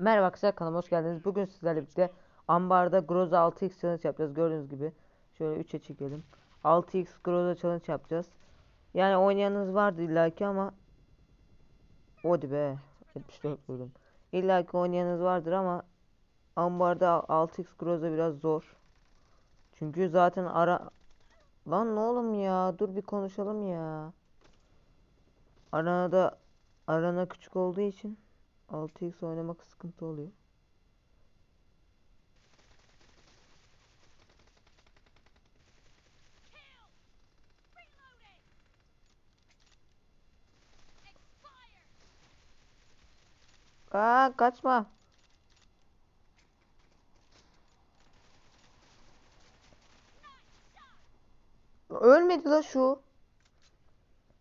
Merhaba arkadaşlar kanalıma hoş geldiniz. Bugün sizlerle birlikte ambarda Groza 6x challenge yapacağız. Gördüğünüz gibi. Şöyle 3'e çekelim. 6x Groza challenge yapacağız. Yani oynayanınız vardı illaki ama Hadi be. 74 vurdum. İllaki oynayanınız vardır ama ambarda 6x Groza biraz zor. Çünkü zaten ara Lan ne oğlum ya? Dur bir konuşalım ya. Arada arana küçük olduğu için 6x oynamak sıkıntı oluyor. Aa kaçma. Ölmedi la şu.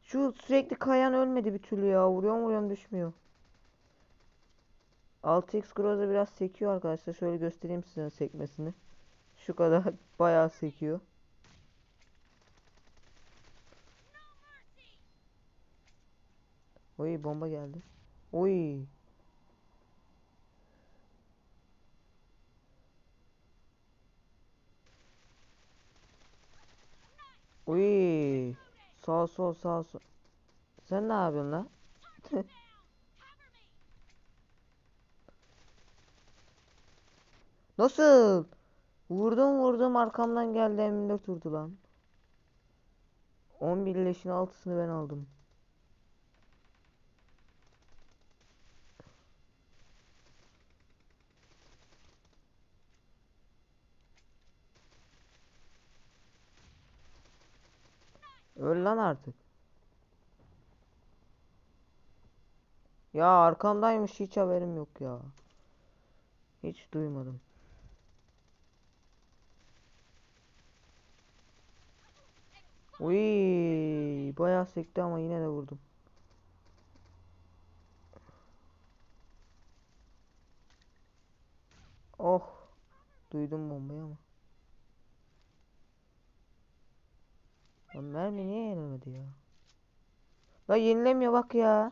Şu sürekli kayan ölmedi bir türlü ya. Vuruyorum vuruyorum düşmüyor. 6x Groza biraz sekiyor arkadaşlar. Şöyle göstereyim size sekmesini. Şu kadar bayağı sekiyor. Oy bomba geldi. Oy. Oy. Sağ sol sağ sol. Sen ne yapıyorsun lan? Nasıl? Vurdum vurdum arkamdan geldi M4 vurdu lan. 11 leşin altısını ben aldım. Öl lan artık. Ya arkamdaymış hiç haberim yok ya. Hiç duymadım. Uy, bayağı sekti ama yine de vurdum. Oh, duydum bombayı ama. Lan mermi niye yenemedi ya? La yenilemiyor bak ya.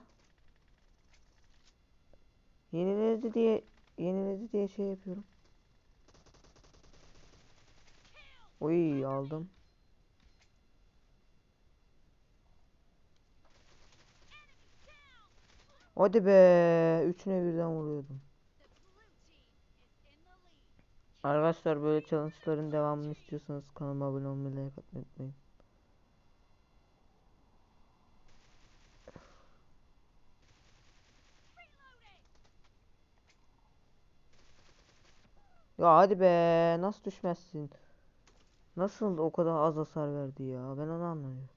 Yeniledi diye yeniledi diye şey yapıyorum. Uy aldım. Hadi be. Üçüne birden vuruyordum. Arkadaşlar böyle challenge'ların devamını istiyorsanız kanalıma abone olmayı, like atmayı unutmayın. Ya hadi be. Nasıl düşmezsin? Nasıl o kadar az hasar verdi ya? Ben onu anlamıyorum.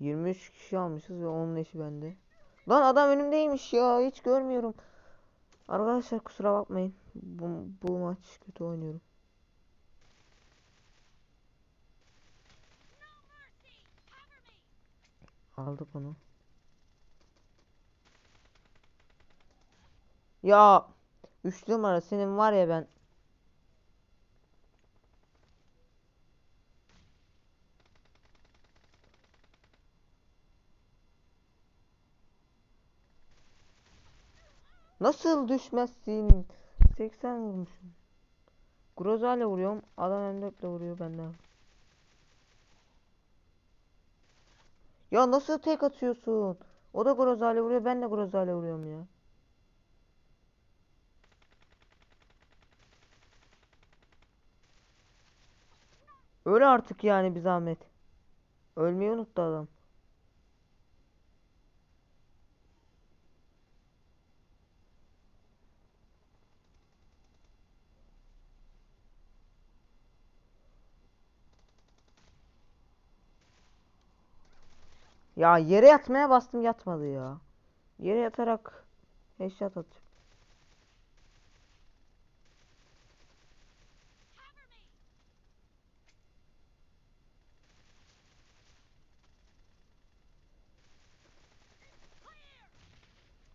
23 kişi almışız ve onun eşi bende. Lan adam önümdeymiş ya. Hiç görmüyorum. Arkadaşlar kusura bakmayın. Bu, bu maç kötü oynuyorum. Aldık onu. Ya 3 numara senin var ya ben Nasıl düşmezsin? 80 vurmuşum. Groza ile vuruyorum. Adam M4 ile vuruyor benden. Ya nasıl tek atıyorsun? O da Groza ile vuruyor. Ben de Groza ile vuruyorum ya. Öyle artık yani bir zahmet. Ölmeyi unuttu adam. Ya yere yatmaya bastım yatmadı ya. Yere yatarak headshot atacağım.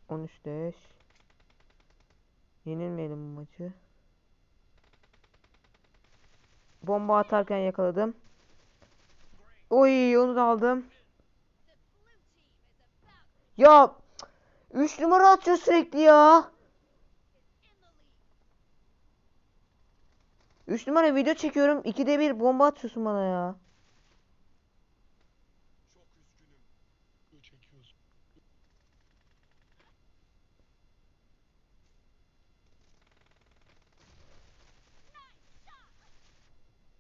On üç beş. Yenilmeyelim bu maçı. Bomba atarken yakaladım. Oy onu da aldım. Ya 3 numara atıyor sürekli ya. 3 numara video çekiyorum. 2'de bir bomba atıyorsun bana ya.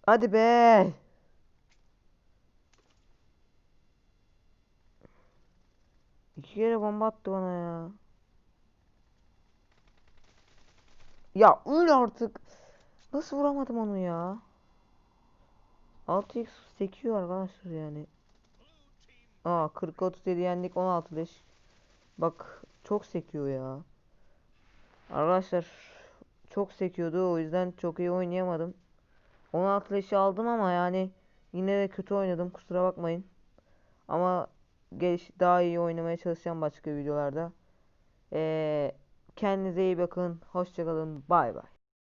Hadi be. Kere bomba attı bana ya. Ya öl artık. Nasıl vuramadım onu ya? 6x sekiyor arkadaşlar yani. Aa 40 37 yendik 16 leş. Bak çok sekiyor ya. Arkadaşlar çok sekiyordu o yüzden çok iyi oynayamadım. 16 leşi aldım ama yani yine de kötü oynadım kusura bakmayın. Ama geliş daha iyi oynamaya çalışacağım başka videolarda. Ee, kendinize iyi bakın. Hoşçakalın. Bay bay.